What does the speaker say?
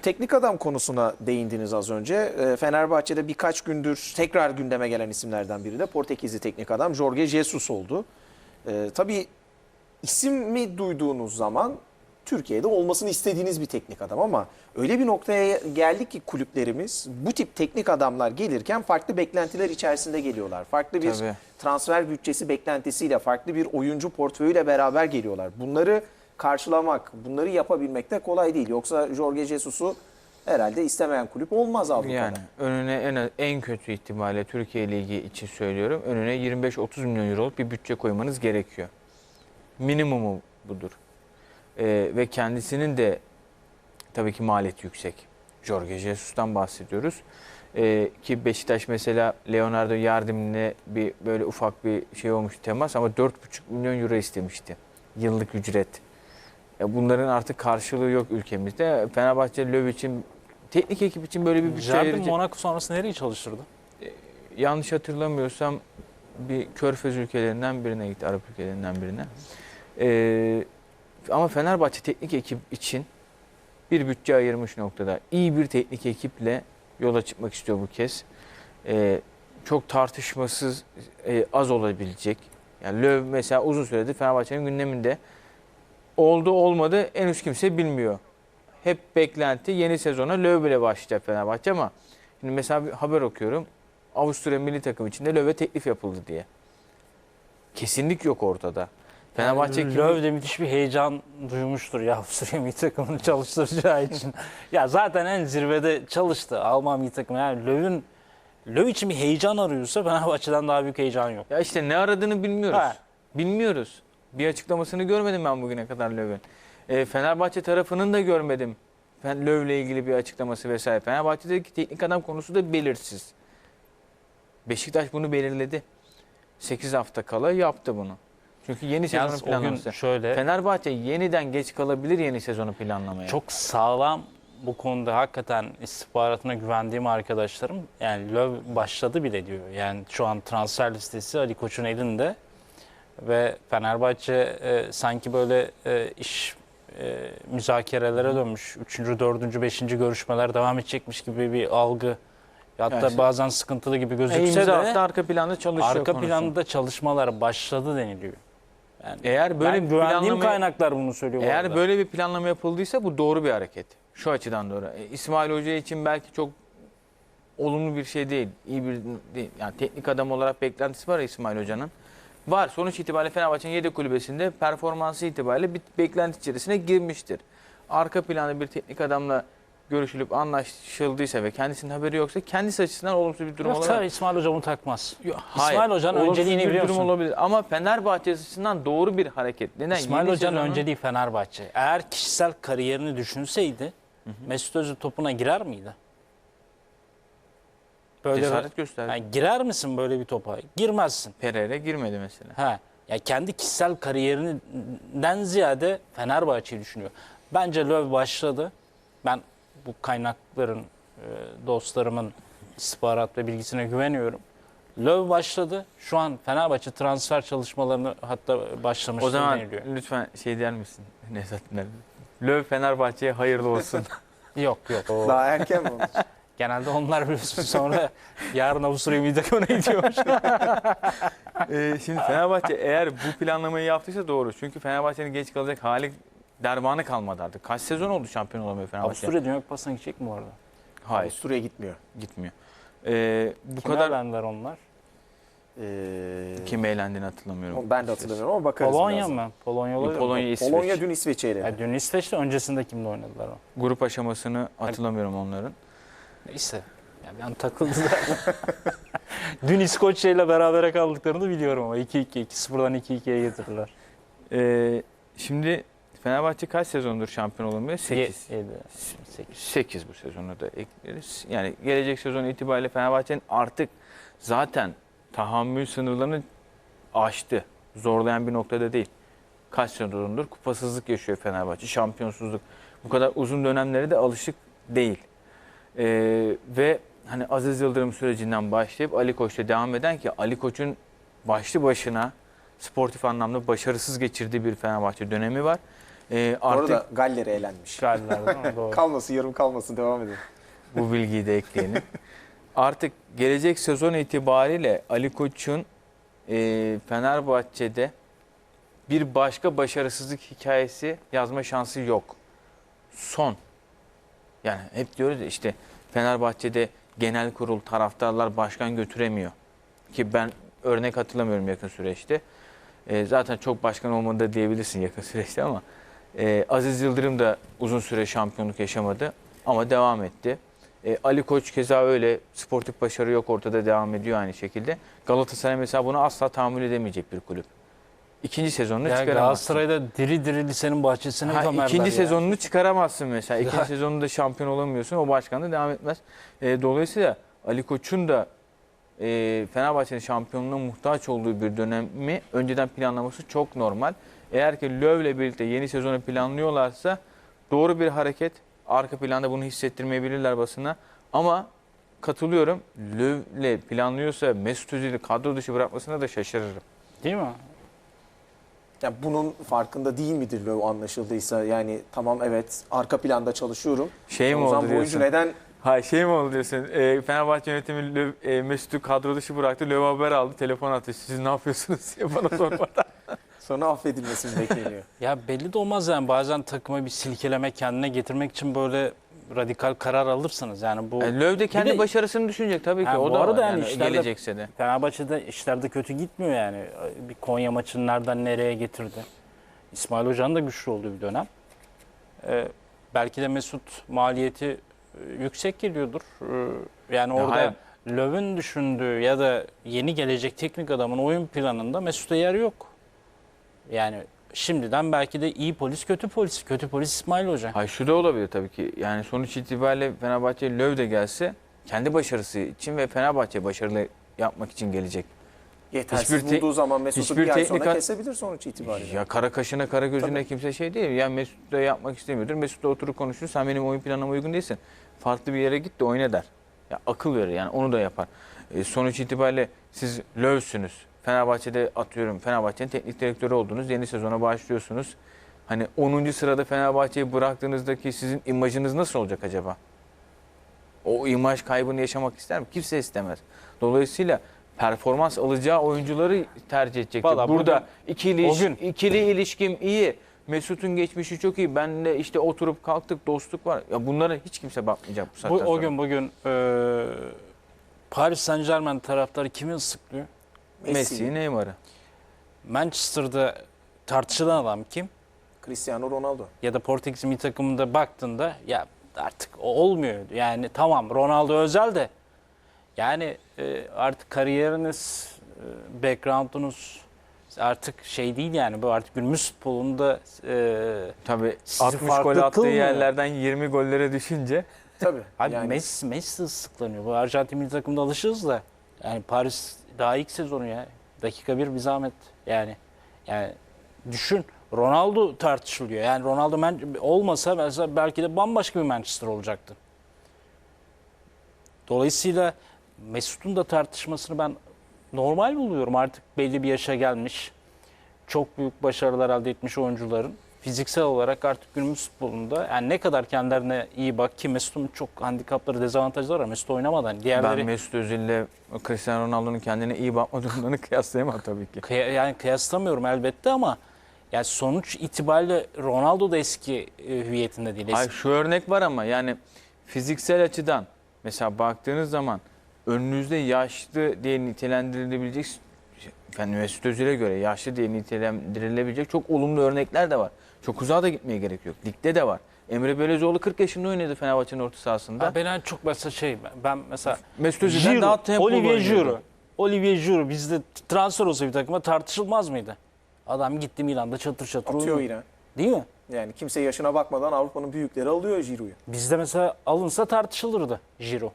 Teknik adam konusuna değindiniz az önce. Ee, Fenerbahçe'de birkaç gündür tekrar gündeme gelen isimlerden biri de Portekizli teknik adam Jorge Jesus oldu. Ee, tabii ismi duyduğunuz zaman Türkiye'de olmasını istediğiniz bir teknik adam ama öyle bir noktaya geldik ki kulüplerimiz bu tip teknik adamlar gelirken farklı beklentiler içerisinde geliyorlar. Farklı bir Tabii. transfer bütçesi beklentisiyle, farklı bir oyuncu portföyüyle beraber geliyorlar. Bunları karşılamak, bunları yapabilmek de kolay değil. Yoksa Jorge Jesus'u herhalde istemeyen kulüp olmaz Avrupa'da. Yani önüne en en kötü ihtimalle Türkiye Ligi için söylüyorum. Önüne 25-30 milyon euroluk bir bütçe koymanız gerekiyor. Minimumu budur. Ee, ve kendisinin de tabii ki maliyeti yüksek. Jorge Jesus'tan bahsediyoruz. Ee, ki Beşiktaş mesela Leonardo yardımıyla bir böyle ufak bir şey olmuş temas ama 4,5 milyon euro istemişti. Yıllık ücret. Bunların artık karşılığı yok ülkemizde. Fenerbahçe Löw için teknik ekip için böyle bir bütçe verecek- Monaco sonrası nereyi çalıştırdı? yanlış hatırlamıyorsam bir Körfez ülkelerinden birine gitti, Arap ülkelerinden birine. Ee, ama Fenerbahçe teknik ekip için bir bütçe ayırmış noktada. İyi bir teknik ekiple yola çıkmak istiyor bu kez. Ee, çok tartışmasız e, az olabilecek. Yani Löw mesela uzun süredir Fenerbahçe'nin gündeminde oldu olmadı en üst kimse bilmiyor. Hep beklenti yeni sezona Löw bile başlayacak Fenerbahçe ama şimdi mesela bir haber okuyorum. Avusturya milli takım içinde Löw'e teklif yapıldı diye. Kesinlik yok ortada. Fenerbahçe yani Löw de müthiş bir heyecan duymuştur ya Avusturya milli takımını çalıştıracağı için. ya zaten en zirvede çalıştı Alman milli takımı. Yani Löw'ün Löw için bir heyecan arıyorsa Fenerbahçe'den daha büyük heyecan yok. Ya işte ne aradığını bilmiyoruz. Ha. Bilmiyoruz. Bir açıklamasını görmedim ben bugüne kadar Löw'ün. E, Fenerbahçe tarafının da görmedim. Löw'le ilgili bir açıklaması vesaire. Fenerbahçe'deki teknik adam konusu da belirsiz. Beşiktaş bunu belirledi. 8 hafta kala yaptı bunu. Çünkü yeni sezonu Yalnız o gün planlaması. şöyle Fenerbahçe yeniden geç kalabilir yeni sezonu planlamaya. çok sağlam bu konuda hakikaten istihbaratına güvendiğim arkadaşlarım yani Löw başladı bile diyor. Yani şu an transfer listesi Ali Koç'un elinde ve Fenerbahçe e, sanki böyle e, iş e, müzakerelere dönmüş. Üçüncü, dördüncü, beşinci görüşmeler devam edecekmiş gibi bir algı. Hatta Yani- bazen sıkıntılı gibi gözükse de attı, arka planda çalışıyor arka konusu. planda çalışmalar başladı deniliyor. Yani Eğer böyle bir güvendiğim planlama- kaynaklar bunu söylüyor. bu Eğer arada. böyle bir planlama yapıldıysa bu doğru bir hareket. Şu açıdan doğru. E, İsmail Hoca için belki çok olumlu bir şey değil. İyi bir değil. Yani teknik adam olarak beklentisi var İsmail Hoca'nın. Var. Sonuç itibariyle Fenerbahçe'nin yedek kulübesinde performansı itibariyle bir beklenti içerisine girmiştir. Arka planda bir teknik adamla görüşülüp anlaşıldıysa ve kendisinin haberi yoksa kendisi açısından olumsuz bir durum Yok, olarak tabii İsmail Hoca bunu takmaz. Yok, İsmail Hoca'nın önceliğini bir biliyor durum olabilir. Ama Fenerbahçe açısından doğru bir hareket. Neden? İsmail Yeni Hoca'nın sezonun- önceliği Fenerbahçe. Eğer kişisel kariyerini düşünseydi Mesut Özil topuna girer miydi? Böyle cesaret gösterdi. Yani girer misin böyle bir topa? Girmezsin. Pereira girmedi mesela. Ha. Ya kendi kişisel kariyerinden ziyade Fenerbahçe'yi düşünüyor. Bence Löw başladı. Ben bu kaynakların, e, dostlarımın istihbarat ve bilgisine güveniyorum. Löw başladı. Şu an Fenerbahçe transfer çalışmalarını hatta başlamıştır O zaman deniliyor. lütfen şey der misin Nesat der. Löw Fenerbahçe'ye hayırlı olsun. Yok yok. O- Daha erken mi? için? Genelde onlar biliyorsun sonra yarın Avusturya milli takımına gidiyormuş. Ee, şimdi Fenerbahçe eğer bu planlamayı yaptıysa doğru. Çünkü Fenerbahçe'nin geç kalacak hali dermanı kalmadı artık. Kaç sezon oldu şampiyon olamıyor Fenerbahçe? Avusturya Dünya Kupası'na gidecek mi bu arada? Hayır Avusturya'ya gitmiyor. gitmiyor. Ee, bu Kime kadar benler onlar? Ee, kim eğlendiğini hatırlamıyorum. Ben de hatırlamıyorum ama bakarız Polonya birazdan. mı? Polonya olabilir? Polonya, İsveç. Polonya dün İsveç'e eledi. Ya dün İsveç'te öncesinde kimle oynadılar o? Grup aşamasını hatırlamıyorum onların. Neyse. Ya ben takıldılar. dün İskoçya ile berabere kaldıklarını biliyorum ama 2-2, 2-0'dan 2-2'ye getirdiler. Ee, şimdi Fenerbahçe kaç sezondur şampiyon olamıyor? 8. 7, 8. 8 bu sezonu da ekleriz. Yani gelecek sezon itibariyle Fenerbahçe'nin artık zaten tahammül sınırlarını aştı. Zorlayan bir noktada değil. Kaç sezondur kupasızlık yaşıyor Fenerbahçe, şampiyonsuzluk. Bu kadar uzun dönemlere de alışık değil. Ee, ve hani Aziz Yıldırım sürecinden başlayıp Ali Koç'ta devam eden ki Ali Koç'un başlı başına sportif anlamda başarısız geçirdiği bir Fenerbahçe dönemi var. Bu artık arada Galler'e elenmiş. Galler değil mi? Doğru. Kalmasın yarım kalmasın devam edelim. bu bilgiyi de ekleyelim. Artık gelecek sezon itibariyle Ali Koç'un e, Fenerbahçe'de bir başka başarısızlık hikayesi yazma şansı yok. Son. Yani hep diyoruz ya işte Fenerbahçe'de genel kurul taraftarlar başkan götüremiyor. Ki ben örnek hatırlamıyorum yakın süreçte. E, zaten çok başkan olmadı da diyebilirsin yakın süreçte ama e, Aziz Yıldırım da uzun süre şampiyonluk yaşamadı ama devam etti. E, Ali Koç keza öyle sportif başarı yok ortada devam ediyor aynı şekilde. Galatasaray mesela bunu asla tahammül edemeyecek bir kulüp. İkinci sezonunu Ya çıkaramazsın. Galatasaray'da diri diri lisenin bahçesine Ha, ikinci ya. sezonunu çıkaramazsın mesela. İkinci Ya. sezonunda şampiyon olamıyorsun. O başkan da devam etmez. E, dolayısıyla Ali Koç'un da e, Fenerbahçe'nin şampiyonluğuna muhtaç olduğu bir dönemi önceden planlaması çok normal. Eğer ki Löw'le birlikte yeni sezonu planlıyorlarsa doğru bir hareket. Arka planda bunu hissettirmeyebilirler basına. Ama katılıyorum. Löw'le planlıyorsa Mesut Özil'i kadro dışı bırakmasına da şaşırırım. Değil mi? Ya bunun farkında değil midir Löw anlaşıldıysa? Yani tamam evet arka planda çalışıyorum. Şey mi o zaman oldu bu oyuncu diyorsun? neden Ha şey mi oldu diyorsun? E, Fenerbahçe yönetimi Löw- e, Mesut'u kadro dışı bıraktı. Löw haber aldı. Telefon attı. Siz ne yapıyorsunuz diye bana sormadan. sonra affedilmesi mi bekleniyor? Ya belli de olmaz yani bazen takıma bir silkeleme kendine getirmek için böyle radikal karar alırsınız. Yani bu Yani Löw de kendi de- başarısını düşünecek tabii ki. Ha, o bu da arada var yani yani işlerde- gelecekse de. Fenerbahçe'de işlerde kötü gitmiyor yani. Bir Konya maçını nereden nereye getirdi. İsmail Hoca'nın da güçlü olduğu bir dönem. Ee, belki de Mesut maliyeti e, yüksek geliyordur. Ee, yani Ya orada hayır. Löw'ün düşündüğü ya da yeni gelecek teknik adamın oyun planında Mesut'a yer yok. Yani şimdiden belki de iyi polis kötü polis. Kötü polis İsmail Hoca. Hayır şu da olabilir tabii ki. Yani sonuç itibariyle Fenerbahçe Löw de gelse kendi başarısı için ve Fenerbahçe başarılı yapmak için gelecek. Yetersiz Hiçbir te- bulduğu zaman Mesut'u hiçbir bir ay teknik sonra kesebilir sonuç itibariyle. Ya kara kaşına kara gözüne Tabii. kimse şey değil. Ya Mesut da yapmak istemiyordur. Mesut'la oturup konuşur. Sen benim oyun planıma uygun değilsin. Farklı bir yere git de oyna der. Ya akıl verir yani onu da yapar. E, sonuç itibariyle siz Löw'sünüz. Fenerbahçe'de atıyorum Fenerbahçe'nin teknik direktörü oldunuz. Yeni sezona başlıyorsunuz. Hani 10. sırada Fenerbahçe'yi bıraktığınızdaki sizin imajınız nasıl olacak acaba? O imaj kaybını yaşamak ister mi? Kimse istemez. Dolayısıyla performans alacağı oyuncuları tercih edecektir. Vallahi Burada ikili, o gün- ikili ilişkim iyi. Mesut'un geçmişi çok iyi. Benle işte oturup kalktık dostluk var. Ya bunlara hiç kimse bakmayacak bu Bu, saatten o sonra. gün bugün e, Paris Saint Germain taraftarı kimi ıslıklıyor? Messi, Neymar'ı. Manchester'da tartışılan adam kim? Cristiano Ronaldo. Ya da Portekiz milli takımında baktığında ya artık o olmuyor. Yani tamam Ronaldo özel de yani e, artık kariyeriniz, e, background'unuz artık şey değil yani bu artık günümüz futbolunda e, Tabii Sizi 60 gol attığı kılmıyor. yerlerden 20 gollere düşünce Tabii. abi yani Messi, Messi ıslıklanıyor. Bu Arjantin milli takımda alışırız da yani Paris daha ilk sezonu ya. Dakika bir bir zahmet yani. Yani düşün Ronaldo tartışılıyor. Yani Ronaldo Man- olmasa mesela belki de bambaşka bir Manchester olacaktı. Dolayısıyla Mesut'un da tartışmasını ben normal buluyorum. Artık belli bir yaşa gelmiş. Çok büyük başarılar elde etmiş oyuncuların fiziksel olarak artık günümüz futbolunda yani ne kadar kendilerine iyi bak ki Mesut'un çok handikapları, dezavantajları var. Mesut oynamadan. Diğerleri ben Mesut Özil'le Cristiano Ronaldo'nun kendine iyi bakma durumlarını kıyaslayamam tabii ki. Kıya- yani kıyaslamıyorum elbette ama yani sonuç itibariyle Ronaldo da eski e, hüviyetinde değil. Eski- Hayır şu örnek var ama yani fiziksel açıdan mesela baktığınız zaman önünüzde yaşlı diye nitelendirilebilecek yani Mesut Özil'e göre yaşlı diye nitelendirilebilecek çok olumlu örnekler de var. Çok uzağa da gitmeye gerek yok. Ligde de var. Emre Belözoğlu 40 yaşında oynadı Fenerbahçe'nin orta sahasında. Ha, ben en çok mesela şey ben mesela Mesut Özil'den daha tempolu Olivier. Giroud. Olivier Giroud bizde transfer olsa bir takıma tartışılmaz mıydı? Adam gitti Milan'da çatır çatır atıyor oynuyor. yine. Değil mi? Yani kimse yaşına bakmadan Avrupa'nın büyükleri alıyor Giroud'u. Bizde mesela alınsa tartışılırdı Giroud.